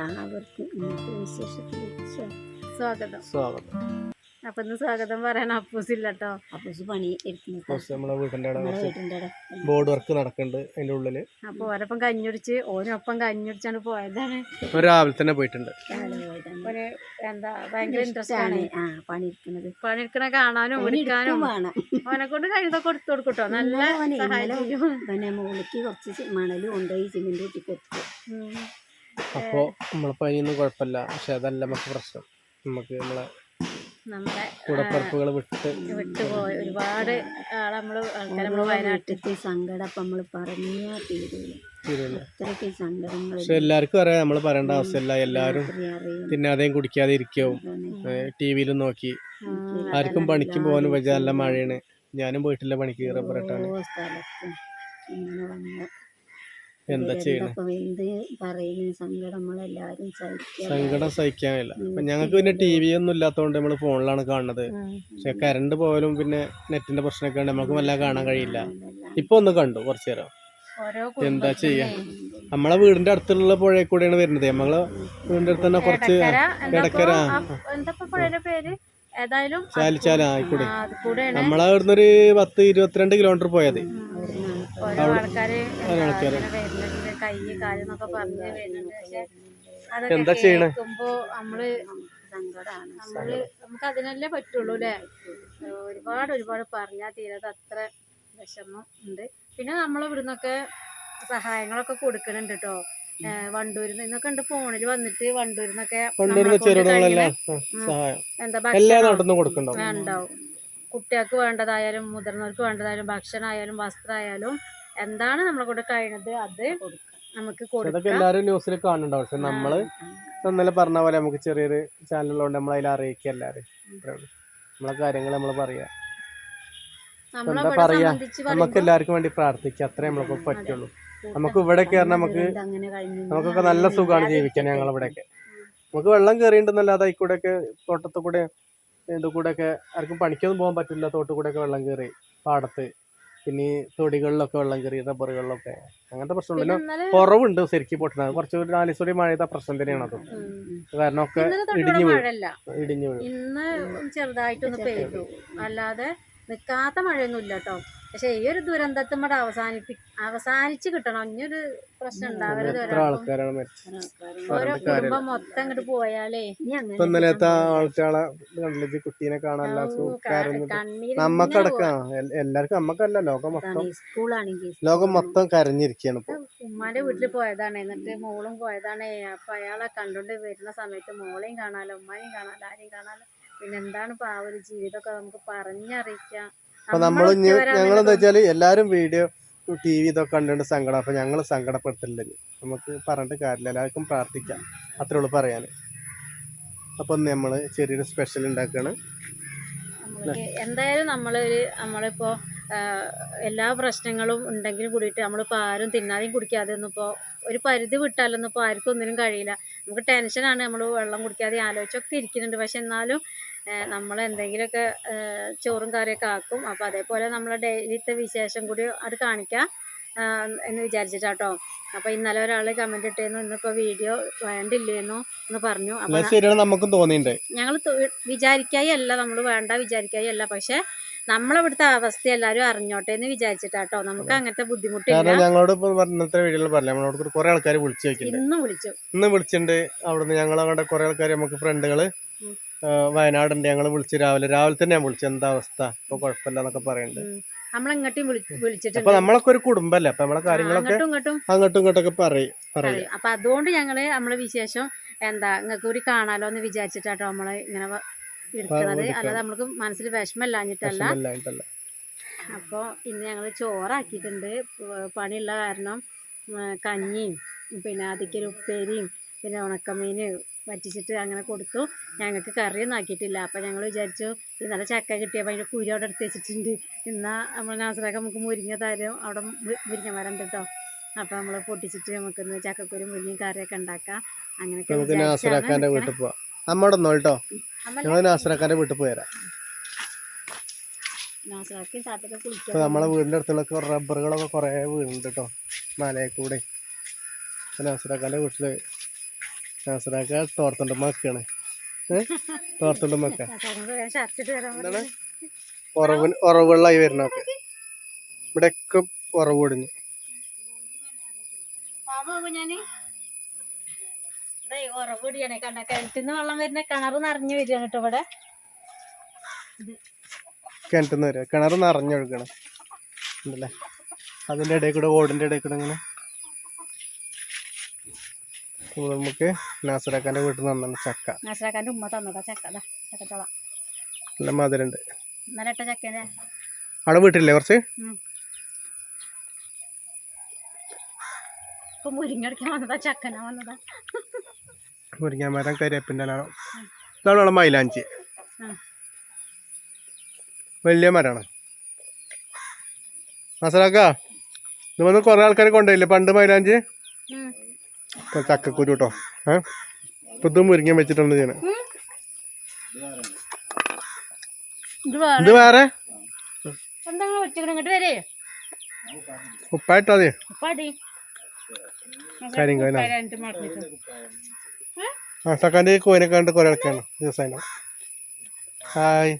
എല്ലാവർക്കും ഇന്നത്തെ വിശേഷത്തിലേക്ക് സ്വാഗതം. സ്വാഗതം. സ്വാഗതം. അപ്പൊ ഇന്ന് സ്വാഗതം പറയാൻ അപ്പൂസില്ല കേട്ടോ അപ്പൂസ് പണി നമ്മളെ അവിടെ ബോർഡ് വർക്ക് നടക്കുന്നുണ്ട് അതിന്റെ ഉള്ളിൽ. അപ്പൊ ഓരൊപ്പം കഞ്ഞുടിച്ച് ഓനൊപ്പം കഞ്ഞുടിച്ചാണ് പോയതാണ്. രാവിലെ തന്നെ പോയിട്ടുണ്ട്. എന്താ ഭയങ്കര ഇൻട്രസ്റ്റ് ആണ്. പണി ആ പണി പണിയെടുക്കണ കാണാനും വിളിക്കാനും. ഓനെ കൊണ്ട് കഴിയുന്നതൊക്കെ കൊടുത്തു കൊടുക്കട്ടോ. നല്ല സഹായം പിന്നെ മുകളിലേക്ക് കുറച്ച് ചി- മണൽ കൊണ്ടുപോയി സിമെന്റ് കൂട്ടി കൊടുത്തു. അപ്പോൾ നമ്മളെ പനിയൊന്നും കുഴപ്പമില്ല പക്ഷെ അതല്ല നമുക്ക് പ്രശ്നം. നമുക്ക് നമ്മളെ നമ്മുടെ കൂടപ്പിറപ്പുകൾ വിട്ട് വിട്ടുപോയി ഒരുപാട് ആളെ നമ്മൾ ആൾക്കാരെ നമ്മൾ വയനാട്ടിൽ വീട്ടിലത്തെ സങ്കടം അപ്പം നമ്മൾ പറഞ്ഞാ തീരൂല. അത്രയ്ക്ക് സങ്കടങ്ങൾ പക്ഷെ എല്ലാവർക്കും അറിയാം. നമ്മൾ പറയേണ്ട ആവശ്യമില്ല എല്ലാവരും പിന്നെ തിന്നാതെയും കുടിക്കാതെ ഇരിക്കും. ടി വിയിലും നോക്കി. ആർക്കും പണിക്കും പോകാനും പറ്റില്ല നല്ല മഴയാണ്. ഞാനും പോയിട്ടില്ല പണിക്ക് ഇങ്ങനെ വന്ന്. എന്താ ചെയ്യണേ ഇപ്പൊ എന്ത് പറയുന്ന സങ്കടം നമ്മളെല്ലാരും സങ്കടം സഹിക്കാനില്ല. അപ്പൊ ഞങ്ങൾക്ക് പിന്നെ ടി വി ഒന്നും ഇല്ലാത്തതുകൊണ്ട് നമ്മൾ ഫോണിലാണ് കാണുന്നത് പക്ഷെ കറണ്ട് പോയാലും പിന്നെ നെറ്റിന്റെ പ്രശ്നമൊക്കെ ഉണ്ട് നമുക്ക് വല്ല കാണാൻ കഴിയില്ല. ഇപ്പൊ ഒന്ന് കണ്ടു കുറച്ചു നേരം. എന്താ ചെയ്യാ? നമ്മളെ വീടിന്റെ അടുത്തുള്ള പുഴയിൽ കൂടെയാണ് വരുന്നത്. നമ്മളെ വീടിന്റെ അടുത്ത് തന്നെ കുറച്ച് ഇടക്കര എന്താ പുഴയുടെ പേര്? ഏതായാലും ചാലിച്ചാല ആയിക്കൂടെ നമ്മളെ അവിടുന്ന് ഒരു പത്ത് ഇരുപത്തിരണ്ട് കിലോമീറ്റർ പോയത് ഓരോ ആൾക്കാര് വരുന്നുണ്ട് കൈ കാലെന്നൊക്കെ പറഞ്ഞ് വരുന്നുണ്ട്. പക്ഷെ അതൊക്കെ? കേൾക്കുമ്പോ നമ്മൾ നമ്മൾ നമുക്ക് അതിനല്ലേ പറ്റുള്ളൂ അല്ലേ? ഒരുപാട് ഒരുപാട് പറഞ്ഞാൽ തീരാതെ അത്ര വിഷമം ഉണ്ട്. പിന്നെ നമ്മൾ ഇവിടുന്നൊക്കെ സഹായങ്ങളൊക്കെ കൊടുക്കണുണ്ട് കേട്ടോ വണ്ടൂരിൽ നിന്നൊക്കെ ഉണ്ട് ഫോണിൽ വന്നിട്ട് വണ്ടൂരിൽ നിന്നൊക്കെ എന്താ ഉണ്ടാവും. കുട്ടികൾക്ക് വേണ്ടതായാലും മുതിർന്നവർക്ക് വേണ്ടതായാലും ഭക്ഷണമായാലും വസ്ത്രമായാലും എന്താണ് നമ്മളെ കൊണ്ട് കഴിയുന്നത് അത് നമുക്ക് കൊടുക്കും. എല്ലാവരും ന്യൂസിൽ കാണുന്നുണ്ടാവും പക്ഷെ നമ്മൾ ഇന്നലെ പറഞ്ഞ പോലെ നമുക്ക് ചെറിയൊരു ചാനലുള്ളതുകൊണ്ട് നമ്മൾ അതിൽ അറിയിക്കുക എല്ലാവരും. നമ്മളെ കാര്യങ്ങൾ നമ്മൾ പറയാ. എന്താ നമുക്ക് എല്ലാവർക്കും വേണ്ടി പ്രാർത്ഥിക്കുക. അത്രേ നമ്മൾക്ക് പറ്റുള്ളൂ. നമുക്ക് ഇവിടെ കയറാൻ നമുക്ക് നമുക്കൊക്കെ നല്ല സുഖമാണ് ജീവിക്കാൻ ഞങ്ങൾ ഇവിടെയൊക്കെ. നമുക്ക് വെള്ളം കയറിയിട്ടുണ്ടെന്നല്ലാതെ ആയിക്കൂടെ ഒക്കെ തോട്ടത്തിൽ കൂടെ ഇത് കൂടെയൊക്കെ ആർക്കും പണിക്കൊന്നും പോകാൻ പറ്റില്ല. തോട്ടിൽ കൂടെയൊക്കെ വെള്ളം കയറി പാടത്ത്. പിന്നെ ഈ തൊടികളിലൊക്കെ വെള്ളം കയറി റബ്ബറുകളിലൊക്കെ. അങ്ങനത്തെ പ്രശ്നമുണ്ട്. കുറവുണ്ട് ശരിക്കും പൊട്ടുന്നത് കുറച്ച് ഒരു നാല് ദിവസം കൂടി മഴ ചെയ്ത പ്രശ്നം തന്നെയാണ് അത്. കാരണം ഒക്കെ തൊട്ട് ഇടിഞ്ഞു വീഴും ഇടിഞ്ഞു വീഴും ഇന്ന് ചെറുതായിട്ടൊന്ന് പെയ്തു. അല്ലാതെ നിക്കാത്ത മഴയൊന്നും ഇല്ല കേട്ടോ. പക്ഷെ ഈ ഒരു ദുരന്തത്തും കൂടെ അവസാനിപ്പി അവസാനിച്ച് കിട്ടണം. ഇനിയൊരു പ്രശ്നം ഉണ്ടാവരുത് ഓരോ കുടുംബം മൊത്തം ഇങ്ങോട്ട് പോയാലേ ഇന്നലത്തെ ആൾക്കാളെ കണ്ടില്ലേ? ഇജ്ജ് കുട്ടീനെ നമ്മക്കടക്കാം എല്ലാവർക്കും നമ്മക്കല്ല. ലോകം മൊത്തം സ്കൂളാണെങ്കിൽ ലോകം മൊത്തം കരഞ്ഞിരിക്കുകയാണ് ഇപ്പൊ. ഉമ്മാന്റെ വീട്ടിൽ പോയതാണ്. എന്നിട്ട് മോളും പോയതാണ്. അപ്പൊ അയാളെ കണ്ടോണ്ട് വരുന്ന സമയത്ത് മോളെയും കാണാലോ ഉമ്മാനെയും കാണാലോ ആരെയും കാണാലോ? പിന്നെന്താണ് ഇപ്പൊ ആ ഒരു ജീവിതമൊക്കെ നമുക്ക് പറഞ്ഞറിയിക്കാം. അപ്പൊ നമ്മൾ ഞങ്ങൾ എന്താ വെച്ചാൽ എല്ലാരും വീഡിയോ ടി വി ഇതൊക്കെ കണ്ടുകൊണ്ട് സങ്കടം. അപ്പൊ ഞങ്ങൾ സങ്കടപ്പെടുത്തില്ല. നമുക്ക് പറഞ്ഞിട്ട് കാര്യമില്ല. എല്ലാവർക്കും പ്രാർത്ഥിക്കാം. അത്രേ ഉള്ളൂ പറയാന്. അപ്പൊ നമ്മൾ ചെറിയൊരു സ്പെഷ്യൽ ഉണ്ടാക്കാണ് എന്തായാലും നമ്മളൊരു നമ്മളിപ്പോ എല്ലാ പ്രശ്നങ്ങളും ഉണ്ടെങ്കിലും കൂടിയിട്ട് നമ്മളിപ്പോൾ ആരും തിന്നാതെയും കുടിക്കാതെ ഒന്നും ഇപ്പോൾ ഒരു പരിധി വിട്ടാലൊന്നും ഇപ്പോൾ ആർക്കും ഒന്നിനും കഴിയില്ല. നമുക്ക് ടെൻഷനാണ് നമ്മൾ വെള്ളം കുടിക്കാതെ ആലോചിച്ചൊക്കെ ഇരിക്കുന്നുണ്ട്. പക്ഷെ എന്നാലും നമ്മൾ എന്തെങ്കിലുമൊക്കെ ചോറും കറിയൊക്കെ ആക്കും. അപ്പോൾ അതേപോലെ നമ്മളെ ഡെയിലിത്തെ വിശേഷം കൂടി അത് കാണിക്കാം എന്ന് വിചാരിച്ചിട്ടാട്ടോ. അപ്പോൾ ഇന്നലെ ഒരാൾ കമന്റ് ഇട്ടിരുന്നു ഇന്നിപ്പോൾ വീഡിയോ വേണ്ടില്ലേന്നു എന്ന് പറഞ്ഞു. അപ്പോൾ നമുക്കും തോന്നിയിട്ടുണ്ട്. ഞങ്ങൾ വിചാരിക്കായി അല്ല നമ്മൾ വേണ്ട വിചാരിക്കായി അല്ല പക്ഷെ നമ്മളിവിടുത്തെ അവസ്ഥ എല്ലാവരും അറിഞ്ഞോട്ടെ എന്ന് വിചാരിച്ചിട്ടാട്ടോ. നമുക്ക് അങ്ങനത്തെ ബുദ്ധിമുട്ടില്ല. ഞങ്ങളോട് ഇന്നത്തെ വീഡിയോയിൽ പറഞ്ഞു നമ്മളോട് കുറെ ആൾക്കാർ വിളിച്ചു ഇന്ന് വിളിച്ചു. ഇന്ന് വിളിച്ചിട്ടുണ്ട്. അവിടുന്ന് ഞങ്ങൾ അവിടെ കുറെ ആൾക്കാർ നമുക്ക് ഫ്രണ്ടുകൾ ഉം. വയനാടുണ്ട് ഞങ്ങൾ വിളിച്ചു രാവിലെ രാവിലെ തന്നെ ഞാൻ വിളിച്ചു എന്താ അവസ്ഥ? ഇപ്പൊ കുഴപ്പമില്ല എന്നൊക്കെ പറയുന്നുണ്ട് അപ്പൊ നമ്മളൊക്കെ ഒരു കുടുംബല്ലേ? അപ്പൊ നമ്മളെ കാര്യങ്ങളൊക്കെ അങ്ങോട്ടും ഇങ്ങോട്ടും ഇങ്ങോട്ടൊക്കെ പറയും അപ്പൊ അതുകൊണ്ട് ഞങ്ങൾ നമ്മളെ വിശേഷം എന്താ നിങ്ങൾക്ക് ഒരു കാണാലോ എന്ന് വിചാരിച്ചിട്ടാട്ടോ നമ്മൾ ഇങ്ങനെ. അല്ലാതെ നമ്മൾക്ക് മനസ്സിൽ വിഷമമില്ലാഞ്ഞിട്ടല്ല. അപ്പൊ അപ്പോൾ ഇന്ന് ഞങ്ങൾ ചോറാക്കിയിട്ടുണ്ട്. പണിയുള്ള കാരണം കഞ്ഞിയും പിന്നെ അതിക്കൊരു ഉപ്പേരിയും പിന്നെ ഉണക്കമീൻ വറ്റിച്ചിട്ട് അങ്ങനെ കൊടുത്തു. ഞങ്ങൾക്ക് കറിയൊന്നും ആക്കിയിട്ടില്ല. അപ്പോൾ ഞങ്ങൾ വിചാരിച്ചു ഇന്നലെ ചക്ക കിട്ടിയപ്പോൾ അതിന്റെ കുരു അവിടെ എടുത്ത് വെച്ചിട്ടുണ്ട്. ഇന്നാ നമ്മൾ നാസറൊക്കെ നമുക്ക് മുരിങ്ങ തരും അവിടെ മുരിങ്ങ മരം കേട്ടോ അപ്പോൾ നമ്മൾ പൊട്ടിച്ചിട്ട് നമുക്ക് ചക്കക്കുരു മുരിങ്ങ കറിയൊക്കെ ഉണ്ടാക്കാം. അങ്ങനെയൊക്കെ നമുക്ക് വീട്ടിൽ പോവാം. നമ്മുടെ ഒന്നോ കേട്ടോ ഞങ്ങൾ വീട്ടിൽ പോയരാം ഇപ്പൊ നമ്മളെ വീടിന്റെ അടുത്തുള്ള റബ്ബറുകളൊക്കെ കുറേ വീടുണ്ട് കേട്ടോ മലയെ കൂടെ. ഇപ്പൊ നാസറാക്കാന്റെ വീട്ടിൽ നാസറാക്ക തോർത്തണ്ട മക്കാണ് തോർത്തണ്ട മക്ക. എന്താണ്? ഉറവ് ഉറവുകളായി വരുന്നൊക്കെ ഇവിടെയൊക്കെ ഉറവ് ഇടുന്നു. കിണറ് ഇതേ ഉറവിടിയാണേ കണ്ട കിണറ്റിന്ന് വെള്ളം വരുന്ന കിണർ നിറഞ്ഞു വരികയാണ് കേട്ടോ ഇവിടെ. കിണറ്റുന്ന വരിക. കിണർ നിറഞ്ഞൊഴുകണം. ഉണ്ടല്ലേ? അതിന്റെ ഇടയിൽ കൂടെ ഓടിന്റെ ഇടയിൽ കൂടെ ഇങ്ങനെ നമുക്ക് നാസറാക്കാന്റെ വീട്ടിൽ നിന്ന് തന്നാണ് ചക്ക. നാസറാക്കാന്റെ ഉമ്മ തന്നതാ ചക്ക ചക്കച്ചോള. നല്ല മധുരണ്ട് ഇട്ട ചക്കേനെ. അവിടെ വീട്ടില്ലേ കുറച്ച്? മുരിങ്ങാൻ മരം കരിയപ്പിന്റെ ഇല ഇതാണ് അവിടെ മൈലാഞ്ചി. വലിയ മരമാണ്. നാസറാക്ക ഇത് വന്ന് കുറേ ആൾക്കാർ കൊണ്ടുപോയില്ലേ പണ്ട് മൈലാഞ്ചി. ഇപ്പൊ ചക്കക്കുരു കേട്ടോ ഏ? ഇപ്പൊ ഇത് മുരിങ്ങ വെച്ചിട്ടുണ്ട് ഞാൻ ഇത് വേറെ. ഉപ്പായിട്ടോ അതെ കഴിഞ്ഞിട്ട് ആ സക്കാന്റെ കോയിനെ കണ്ട് കുറെ ഇളക്കാണ് ദിവസം ഹായ്.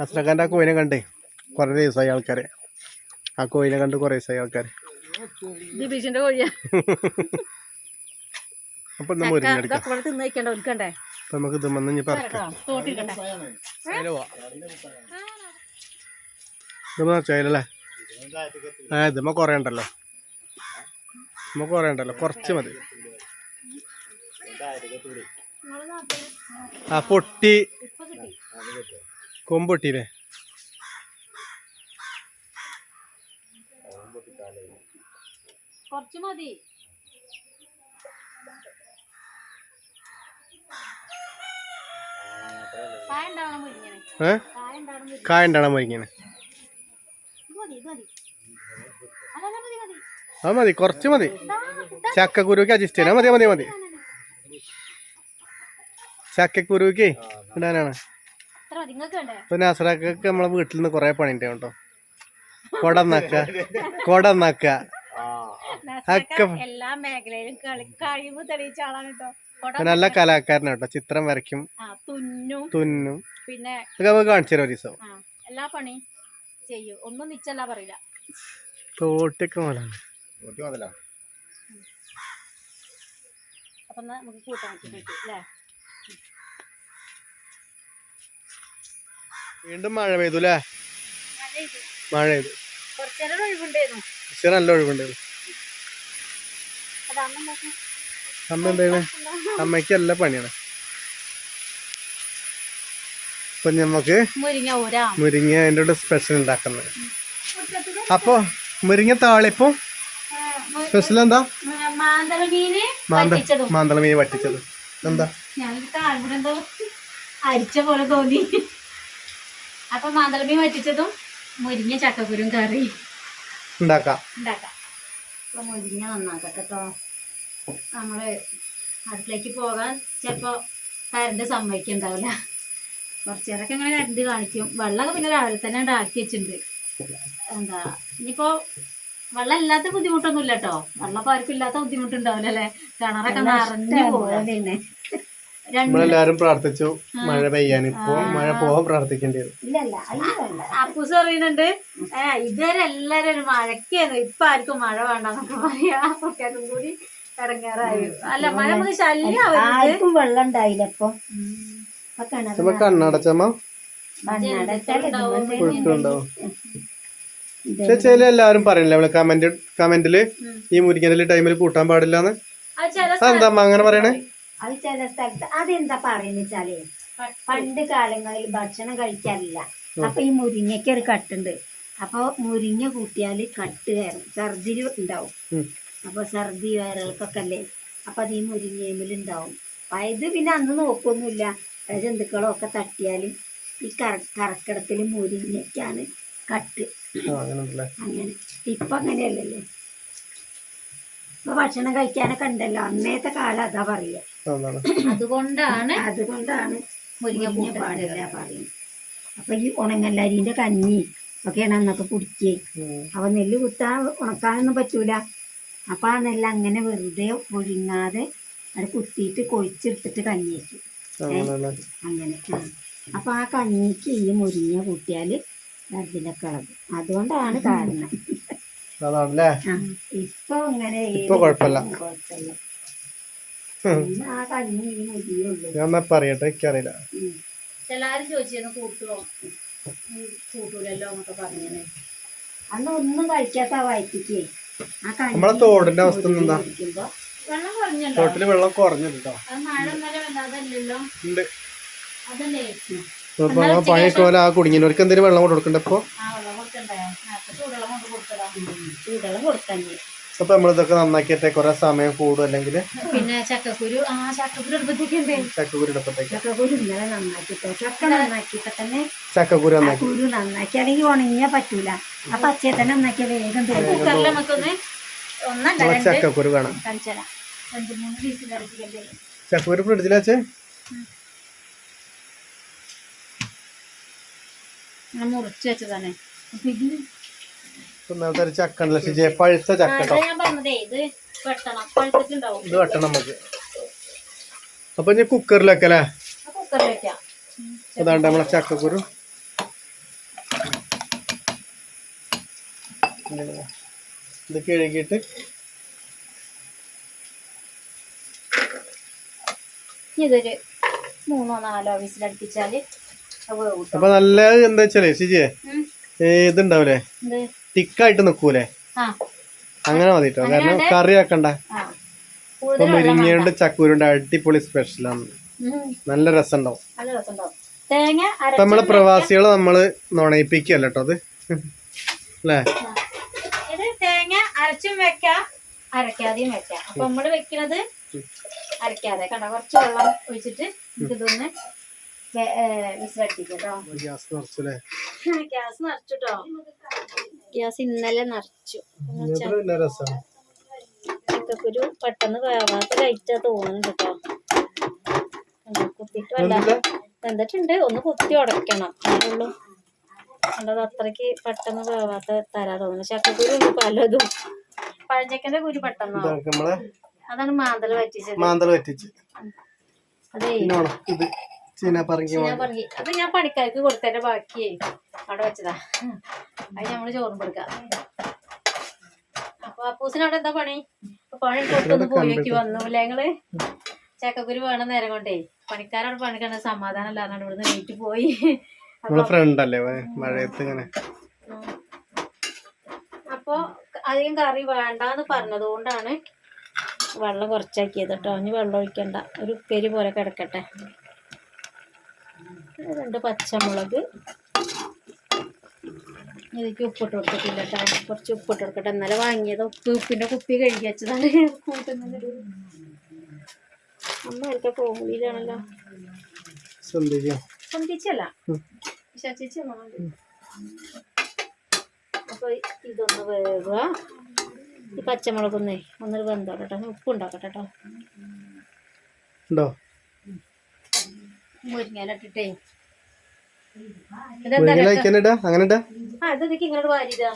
അസ്ലക്കാന്റെ ആ കോയിനെ കണ്ടേ. കുറേ ദിവസമായി ആൾക്കാരെ. ആ കോയിനെ കണ്ട് കുറേ ദിവസമായി ആൾക്കാർ ദിബീഷിന്റെ കോഴിയാ. അപ്പൊ തിന്ന് വെക്കണ്ട ഒലിക്കണ്ടേ അപ്പൊ നമുക്ക് ഇത് വന്ന് ഇനി പറക്കാം. തോട്ടിരിക്കട്ടെ ഇത് നിറച്ചായാലല്ലേ ആ ഇതുമ്മ കുറേ ഉണ്ടല്ലോ. നമ്മ കുറേ ഉണ്ടല്ലോ. കുറച്ച് മതി. ആ പൊട്ടി. കൊമ്പൊട്ടിയില്ലേ കുറച്ച് മതി. കായ ഉണ്ടാവണം മുരിങ്ങനെ. ഇത് മതി കുറച്ച് മതി. ചക്കക്കുരുക്ക് അഡ്ജസ്റ്റ് ചെയ്യണം. മതി മതി മതി. ചക്കക്കുരുക്ക് ഇടാനാണ്. ഇപ്പൊ നാസറാക്കൊക്കെ നമ്മളെ വീട്ടിൽ നിന്ന് കുറെ പണിണ്ടോ കേട്ടോ. കൊടന്നാക്ക. കൊടന്നാക്ക. എല്ലാ മേഖലയിലും കഴിവ് തെളിയിച്ച ആളാണ് കേട്ടോ. നല്ല കലാകാരനാണ് കേട്ടോ ചിത്രം വരയ്ക്കും. തുന്നും. തുന്നും. പിന്നെ നമുക്ക് കാണിച്ചു തരാം ഒരു ദിവസം. എല്ലാ പണി ചെയ്യും. ഒന്നും നിച്ചല്ല പറയില്ല. തോട്ടൊക്കെ മോലാണ് അപ്പൊ നമുക്ക് കൂട്ടാൻ അല്ലേ? വീണ്ടും മഴ പെയ്തു അല്ലേ? മഴ പെയ്തു. കുറച്ചേരം ഒഴിവുണ്ടായിരുന്നു. പക്ഷെ നല്ല ഒഴിവുണ്ട്. അമ്മ എന്തായാലും അമ്മയ്ക്ക് നല്ല പണിയാണ്. അപ്പൊ നമുക്ക് മുരിങ്ങ അതിന്റെ കൂടെ സ്പെഷ്യൽ ഉണ്ടാക്കുന്നത്. അപ്പോ മുരിങ്ങ താളിപ്പും സ്പെഷ്യൽ എന്താ? മാന്തള മീൻ വറ്റിച്ചത്. താഴ്വിടെ എന്തോ അരിച്ച പോലെ തോന്നി. അപ്പൊ മാന്തള മീൻ വറ്റിച്ചതും മുരിങ്ങ ചക്കക്കുരും കറി. ഉണ്ടാക്കാം. ഉണ്ടാക്കാം. മുരിങ്ങ നന്നാക്കട്ടെ കേട്ടോ നമ്മൾ അടുക്കളയ്ക്ക് പോകാൻ ചിലപ്പോ കരണ്ട് സമ്മതിക്കുണ്ടാവില്ല കുറച്ചു നേരമൊക്കെ ഇങ്ങനെ കരണ്ട് കാണിക്കും. വെള്ളമൊക്കെ പിന്നെ രാവിലെ തന്നെ ഉണ്ടാക്കി വെച്ചിട്ടുണ്ട്. എന്താ ഇനിയിപ്പോ വെള്ളം ഇല്ലാത്ത ബുദ്ധിമുട്ടൊന്നുമില്ല കേട്ടോ വെള്ളം ഇപ്പൊ ആർക്കും ഇല്ലാത്ത ബുദ്ധിമുട്ടുണ്ടാവില്ല അല്ലേ കിണറൊക്കെ നിറഞ്ഞു പോകാൻ നമ്മളെല്ലാരും പ്രാർത്ഥിച്ചു മഴ പെയ്യാൻ ഇപ്പൊ മഴ പോവാൻ പ്രാർത്ഥിക്കേണ്ടി വരും. അപ്പൂസ് പറയുന്നുണ്ട് ഏ ഇതുവരെ എല്ലാരും ഒരു മഴക്കായിരുന്നു ഇപ്പൊ ആർക്കും മഴ വേണ്ട പറയാ. കുട്ടികൾക്കും കൂടി ഇടങ്ങേറായി. അല്ല മഴ നമുക്ക് ശല്യം ആർക്കും വെള്ളം ഉണ്ടായില്ല ഇപ്പൊ. കണ്ണടച്ചമ്മ? പക്ഷെ ചില എല്ലാരും പറയണില്ല നമ്മൾ കമന്റ് കമന്റിൽ ഈ മുരിക്കന്റെ ടൈമിൽ കൂട്ടാൻ പാടില്ലാന്ന്. എന്ന് അതെന്താ അങ്ങനെ പറയണേ? അത് ചില സ്ഥലത്ത് അതെന്താ പറയുന്ന വെച്ചാൽ പണ്ട് കാലങ്ങളിൽ ഭക്ഷണം കഴിക്കാറില്ല. അപ്പൊ ഈ മുരിങ്ങയ്ക്ക് ഒരു കട്ടുണ്ട്. അപ്പൊ മുരിങ്ങ കൂട്ടിയാൽ കട്ട് കയറും ഛർദി ഉണ്ടാവും. അപ്പൊ ഛർദി വയറുകൾക്കൊക്കെ അല്ലേ? അപ്പൊ അത് ഈ മുരിങ്ങയിലുണ്ടാവും ഉണ്ടാവും. അപ്പൊ പിന്നെ അന്ന് നോക്കൊന്നുമില്ല. ജന്തുക്കളോ ഒക്കെ തട്ടിയാൽ ഈ കറ കറക്കിടത്തിൽ മുരിങ്ങയ്ക്കാണ് കട്ട്. അങ്ങനെ. ഇപ്പൊ അങ്ങനെയല്ലല്ലോ? ഇപ്പൊ ഭക്ഷണം കഴിക്കാനൊക്കെ ഉണ്ടല്ലോ. അന്നേത്തെ കാലം അതാ പറയുക. അതുകൊണ്ടാണ് അതുകൊണ്ടാണ് മുരിങ്ങ പാടില്ല പറയുന്നത്. അപ്പൊ ഈ ഉണങ്ങല്ലരിന്റെ കഞ്ഞി ഒക്കെയാണ് അന്നൊക്കെ കുടിക്കുക ഉം. അപ്പൊ നെല്ല് കുത്താൻ ഉണക്കാനൊന്നും പറ്റൂല. അപ്പൊ ആ നെല്ല് അങ്ങനെ വെറുതെ ഒഴുങ്ങാതെ അത് കുത്തിയിട്ട് കൊഴിച്ചെടുത്തിട്ട് കഞ്ഞി വെച്ചു. അങ്ങനെ അപ്പൊ ആ കഞ്ഞിക്ക് ഈ മുരിങ്ങ കൂട്ടിയാൽ അതിന്റെ കളവ് അതുകൊണ്ടാണ് കാരണം. ഇപ്പൊ ഇപ്പൊ കുഴപ്പമില്ല. കുഴപ്പമില്ല ഉം. പിന്നെ ആ കഞ്ഞി ഈ മുരിയുള്ളൂ ഞാൻ എന്നാ പറയട്ടെ എനിക്കറിയില്ല. എല്ലാരും ചോദിച്ചിരുന്നു കൂട്ടുവോ? കൂട്ടൂലല്ലോ എന്നൊക്കെ പറഞ്ഞേ അന്ന് ഒന്നും കഴിക്കാത്ത വയറ്റിക്ക്. നമ്മളെ തോടിന്റെ അവസ്ഥ എന്താ? തോട്ടിൽ വെള്ളം കുറഞ്ഞിട്ടോ ഉണ്ട്. പണിയൊക്കെ പോലെ ആ കുടുങ്ങിനവർക്ക് എന്തെങ്കിലും വെള്ളം കൊടുക്കണ്ടപ്പോ കൊടുക്കണ്ട? ചൂടുവെള്ളം കൊണ്ട് ചൂടുവെള്ളം അപ്പൊ നമ്മളിതൊക്കെ നന്നാക്കിയിട്ട് കുറെ സമയം കൂടും അല്ലെങ്കിൽ പിന്നെ ചക്കക്കുരു ആ ചക്കക്കുരു എടുപ്പത്തേക്കുണ്ടേ ചക്കക്കുരു എടുപ്പത്തേക്ക്. ചക്കക്കുരു ഇന്നലെ നന്നാക്കിട്ടോ ചക്ക നന്നാക്കിയപ്പോ തന്നെ ചക്കക്കുരു നന്നാക്കി. കുരു നന്നാക്കി അല്ലെങ്കിൽ ഉണങ്ങിയാ പറ്റൂല. അപ്പൊ പച്ചയെ തന്നെ നന്നാക്കിയ വേഗം തരും. കുക്കറിൽ നമുക്കൊന്ന് ഒന്നല്ല ചക്കക്കുരു കാണാം ചക്കക്കുരു ഫ്രിഡ്ജിൽ അച്ഛൻ മുറിച്ച് വെച്ചതാണ്. അപ്പൊ ഇന്നത്തെ ഒരു ചക്ക ഉണ്ടല്ലോ ഷിജെ പഴുത്ത ചക്ക കേട്ടോ ഞാൻ പറഞ്ഞതേ ഇത് വെട്ടണം. പഴുത്തിട്ടുണ്ടാവും. ഇത് വെട്ടണം നമുക്ക്. അപ്പൊ ഇനി കുക്കറിലൊക്കെ അല്ലേ? കുക്കറിൽ വെക്കാം അതാണ്ട് നമ്മളെ ചക്കക്കുരു. ഇത് കഴുകിയിട്ട് ഇതൊരു മൂന്നോ നാലോ വിസിലടുപ്പിച്ചാൽ അപ്പൊ നല്ല എന്താ വെച്ചാലേ. ഏ, ഇതുണ്ടാവൂലേ? തിക്കായിട്ട് നിക്കൂലേ? അങ്ങനെ മതിട്ടോ. കാരണം കറി ആക്കണ്ട ആ. ഇപ്പൊ. മുരിങ്ങയുണ്ട് ചക്കൂരുണ്ട് അടിപൊളി സ്പെഷ്യലാണ്. നല്ല രസമുണ്ടാവും. നമ്മൾ പ്രവാസികളെ നമ്മൾ നുണയിപ്പിക്കല്ലോ അത്? അല്ലേ? തേങ്ങ അരച്ചും വെക്കാം അരക്കാതെയും വെക്കാം. അപ്പൊ നമ്മൾ വെക്കണത് അരക്കാതെ. കണ്ട? കുറച്ച് വെള്ളം ഒഴിച്ചിട്ട് ഇതൊന്ന് ഗ്യാസ് നിറച്ചുട്ടോ. ഗ്യാസ് ഇന്നലെ നിറച്ചു. ചക്കക്കുരു പെട്ടെന്ന് വേവാത്ത കഴിച്ചാ തോന്നുന്നുണ്ട് കേട്ടോ കുത്തിട്ട് വല്ല വെന്തിട്ടുണ്ട് ഒന്ന് കുത്തി ഉടക്കണം അതിനുള്ളൂ കണ്ടത് അത്രയ്ക്ക് പെട്ടെന്ന് വേവാത്ത തരാ തോന്നുന്നു. ചക്കക്കുരു ഉണ്ട് പലതും. പഴഞ്ചക്കന്റെ കുരു പെട്ടെന്ന് അതാണ് മാന്തൽ പറ്റിച്ചത് മാന്തൽ പറ്റിച്ച് അതേ. പിന്നെ വേണം ഇത് ചീന പറങ്കി. ഞാൻ പറഞ്ഞു അത് ഞാൻ പണിക്കാർക്ക് കൊടുത്തതിന്റെ ബാക്കി അവിടെ വെച്ചതാ. അത് നമ്മൾ ചോറും കൊടുക്കാം. അപ്പൊ അപ്പൂസിന് അവിടെ എന്താ പണി? പണി കൊടുത്തൊന്ന് പോയേക്ക് വന്നു വന്നൂല്ലേ ഞങ്ങൾ ചക്കക്കുരു വേണം നേരം കൊണ്ടേ. പണിക്കാരോട് പണിക്കണ സമാധാനം ഇല്ലാന്നാണ് ഇവിടുന്ന് വീട്ടിൽ പോയി. നമ്മളെ ഫ്രണ്ട് അല്ലേ വേ- മഴയത്ത് ഇങ്ങനെ. അപ്പൊ അധികം കറി വേണ്ടാന്ന് പറഞ്ഞതുകൊണ്ടാണ് വെള്ളം കുറച്ചാക്കിയത് കേട്ടോ. ഇനി വെള്ളം ഒഴിക്കണ്ട. ഒരു ഉപ്പേരി പോലെ കിടക്കട്ടെ. രണ്ട് പച്ചമുളക്. ഇതിലേക്ക് ഉപ്പിട്ട് കൊടുത്തിട്ടില്ല കേട്ടോ കുറച്ച് ഉപ്പിട്ട് കൊടുക്കട്ടെ. ഇന്നലെ വാങ്ങിയത് ഉപ്പ് ഉപ്പിന്റെ കുപ്പി കഴുകി വെച്ചതാണ് കൂട്ടുന്നത്. അമ്മ കോഴിയിലാണല്ലോ ശ്രദ്ധിക്കാം സന്ധിച്ചല്ല. ചേച്ചി അപ്പൊ ഇതൊന്ന് വേവുക. ഈ പച്ചമുളകൊന്നേ ഒന്നൊരു വെന്തോട്ടെ ഉപ്പ് ഉണ്ടാക്കട്ടെ കേട്ടോ മുരിങ്ങയില ഇടാ അങ്ങനെ ഇടാ ആ ഇത് ഇതിക്ക് ഇങ്ങോട്ട് വാരിതാ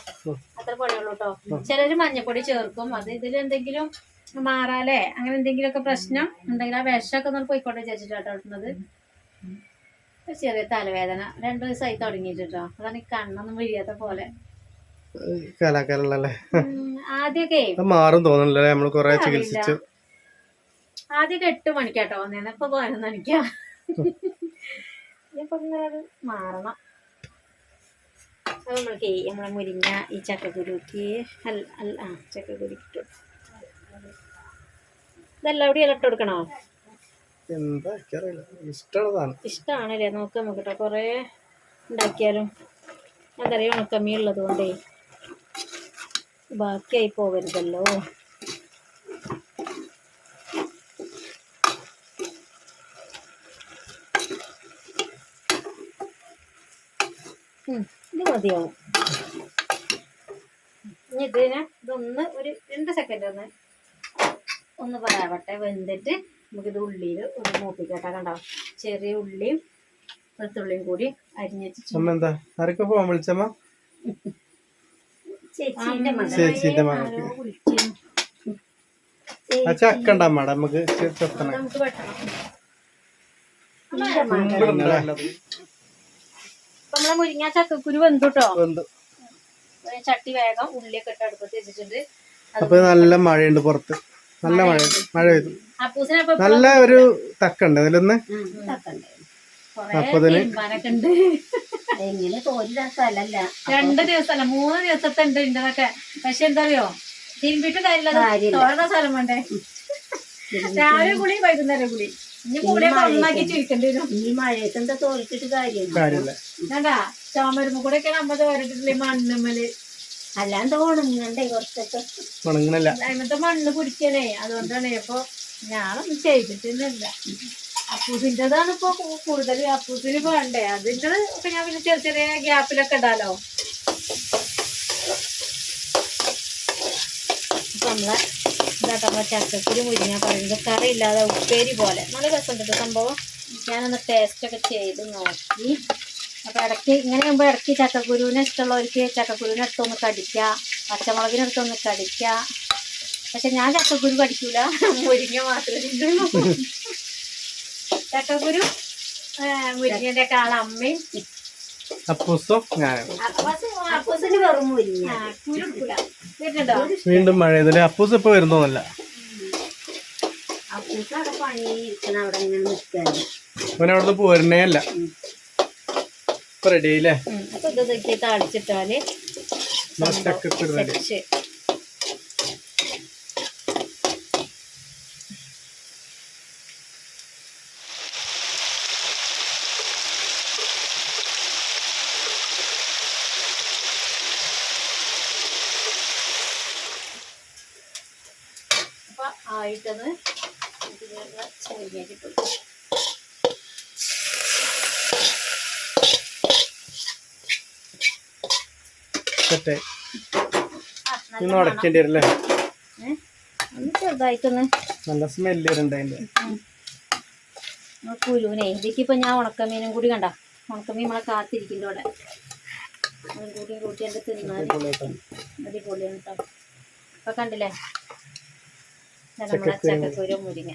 അത്ര പണിയുള്ളൂ കേട്ടോ ചിലര് മഞ്ഞപ്പൊടി ചേർക്കും. അത് ഇതിൽ എന്തെങ്കിലും മാറാലേ അങ്ങനെ എന്തെങ്കിലും ഒക്കെ പ്രശ്നം ഉണ്ടെങ്കിൽ ആ വിഷമൊക്കെ ഒന്ന് പോയിക്കോട്ടെ വിചാരിച്ചിട്ടാട്ടോ ഇടുന്നത്. ചെറിയ തലവേദന. രണ്ടു ദിവസമായി തുടങ്ങിയിട്ടോ അതാണ് ഈ കണ്ണൊന്നും വിഴിയാത്ത പോലെ. ആദ്യമൊക്കെ അത് മാറും തോന്നുന്നില്ലേ നമ്മൾ കൊറേ ചികിത്സിച്ചു. ആദ്യമൊക്കെ എട്ട് മണിക്കാട്ടോ വന്നേ ഇപ്പൊ പതിനൊന്ന് മണിക്കാ. ഇപ്പൊ ഇങ്ങനെ അത് മാറണം. അത് നമ്മൾക്ക് നമ്മളെ മുരിങ്ങ ഈ ചക്കക്കുരുക്ക് അല്ല അല്ല ആ ചക്കക്കുരുക്ക് ഇതെല്ലാം ഇവിടെ ഇട്ട് കൊടുക്കണോ? എന്താ ഇഷ്ടമുള്ളതാണ്. ഇഷ്ടമാണല്ലേ നോക്കാം നമുക്ക് കേട്ടോ കുറേ ഉണ്ടാക്കിയാലും പറയുക ഉണക്കമ്മി ഉള്ളത് കൊണ്ടേ ബാക്കിയായി പോകരുതല്ലോ ഇത് മതിയാവും. ഇനി ഇതിനെ ഇതൊന്ന് ഒരു രണ്ട് സെക്കൻഡ് ഒന്ന് ഒന്ന് പറയാവട്ടെ വെന്തിട്ട് നമുക്കിത് ഉള്ളിയിൽ ഒന്ന് മൂപ്പിക്കട്ടെ കണ്ടോ? ചെറിയ ഉള്ളിയും വെളുത്തുള്ളിയും കൂടി അരിഞ്ഞിട്ട് എന്താ? ആരൊക്കെ പോവാൻ വിളിച്ചമ്മ? ചേച്ചീന്റെ മകൾക്ക്. ആ ചക്ക ഉണ്ടാ മാഡം നമുക്ക് ചെത്തണം നമുക്ക് വെട്ടണം. നമ്മളെ മുരിങ്ങ ചക്കക്കുരു വെന്തു. കേട്ടോ ചട്ടി വേഗം ഉള്ളിയൊക്കെ ഇട്ട് അടുപ്പത്ത് വെച്ചിട്ടുണ്ട്. അപ്പൊ നല്ല മഴയുണ്ട് പുറത്ത്. നല്ല മഴ മഴ പെയ്തു. നല്ല ഒരു തക്കുണ്ട് അതിലൊന്ന്. അപ്പൊ രണ്ട് ദിവസമല്ല മൂന്ന് ദിവസത്തെ ഉണ്ട് ഇണ്ടതൊക്കെ പക്ഷെ എന്താ അറിയോ തിരുമ്പിട്ട് കാര്യമില്ല. കാര്യമില്ല. തോരണ സ്ഥലം വേണ്ടേ? രാവിലെ കുളി വൈകുന്നേരം കുളി. ഈ മഴയത്ത്. എന്താ കാര്യം കാര്യമില്ല. വേണ്ടാ ചോമരുമ്പ് കൂടെ ഒക്കെ നമ്മ തോരട്ടിട്ടില്ലേ മണ്ണുമ്മൽ? അല്ലാണ്ട് ഉണങ്ങണ്ടേ കുറച്ചൊക്കെ. അതിനകത്ത് മണ്ണ് പിടിക്കണേ അതുകൊണ്ടാണ് ഇപ്പൊ ഞാനൊന്നും ചെയ്തിട്ടൊന്നുമില്ല. അപ്പൂസിന്റെതാണ് ഇപ്പൊ കൂടുതൽ അപ്പൂസിന് വേണ്ടേ? അതിന്റെ ഇപ്പൊ ഞാൻ പിന്നെ ചെറിയ ചെറിയ ഗ്യാപ്പിലൊക്കെ ഇടാലോ. അപ്പൊ നമ്മളെ ഇതാക്കുമ്പോ ചക്കക്കുരു മുരിങ്ങ പറയുന്നത്. കറി ഇല്ലാതെ ഉപ്പേരി പോലെ. നല്ല രസമുണ്ട് സംഭവം. ഞാനൊന്ന് ടേസ്റ്റ് ഒക്കെ ചെയ്ത് നോക്കി. അപ്പൊ ഇടയ്ക്ക് ഇങ്ങനെ ആകുമ്പോൾ ഇടയ്ക്ക് ചക്കക്കുരുവിനെ ഇഷ്ടമുള്ളവർക്ക് ചക്കക്കുരുവിനെ എടുത്തൊന്ന് കടിക്കുക പച്ചമുളകിനെ എടുത്തൊന്ന് കടിക്കുക പക്ഷെ ഞാൻ ചക്കക്കുരു കടിക്കൂല. മുരിങ്ങ മാത്രമേ തിന്നുള്ളൂ. ചക്കക്കുരു മുരിങ്ങന്റെ ഒക്കെ അമ്മയും അപ്പൂസും ഞാനും. വീണ്ടും മഴ ചെയ്തല്ലേ അപ്പൂസ് ഇപ്പൊ വരുന്നോന്നല്ല അവിടെ അവൻ അവിടുന്ന് പോരണേ അല്ല ഇപ്പൊ റെഡി അല്ലേ അപ്പൊ ഇത് ഇതൊക്കെ താളിച്ചിട്ടാൽ ചക്കക്കുരു റെഡി ശരി അപ്പൊ ആയിട്ടത് ആ നല്ല ഇന്ന് ഉടക്കേണ്ടി? ചെറുതായിട്ടൊന്ന്. നല്ല സ്മെല്ല് വരുന്നുണ്ട് ഞാൻ ഉണക്കമീനും കൂടി കണ്ട. ഉണക്കമീൻ നമ്മളെ കാത്തിരിക്കുന്നുണ്ട് ഇവിടെ. അതും കൂടി കൂട്ടി എന്റെ തിന്നാൽ അടിപൊളിയാണ് കേട്ടോ ഇപ്പൊ കണ്ടില്ലേ? നമ്മളെ ചക്കക്കുരു മുരിങ്ങ.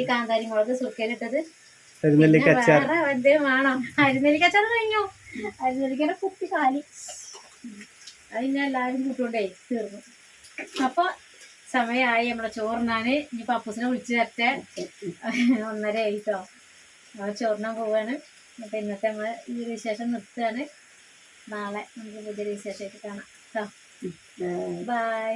ഈ കാന്താരി മുളക് സുർക്കയിലിട്ടത് കരിനെല്ലിക്ക അച്ചാർ വേറെ എന്തേലും വേണം? അരിനെല്ലിക്കച്ചാറ് കഴിഞ്ഞു? അരിനെല്ലിക്കയുടെ കുപ്പി കാലി. അത് എല്ലാവരും കൂട്ടുകൊണ്ടേ തീർന്നു. അപ്പൊ സമയമായി നമ്മളെ ചോറിനാണ് ഇനി പപ്പൂസിനെ വിളിച്ചു തരട്ടെ ഒന്നര ആയിട്ടോ. നമ്മൾ ചോറിനാൻ പോവാണ്. അപ്പൊ ഇന്നത്തെ നമ്മൾ ഈ വിശേഷം നിർത്തുകയാണ്. നാളെ നമുക്ക് പുതിയ വിശേഷമായിട്ട് കാണാം. കേട്ടോ ബൈ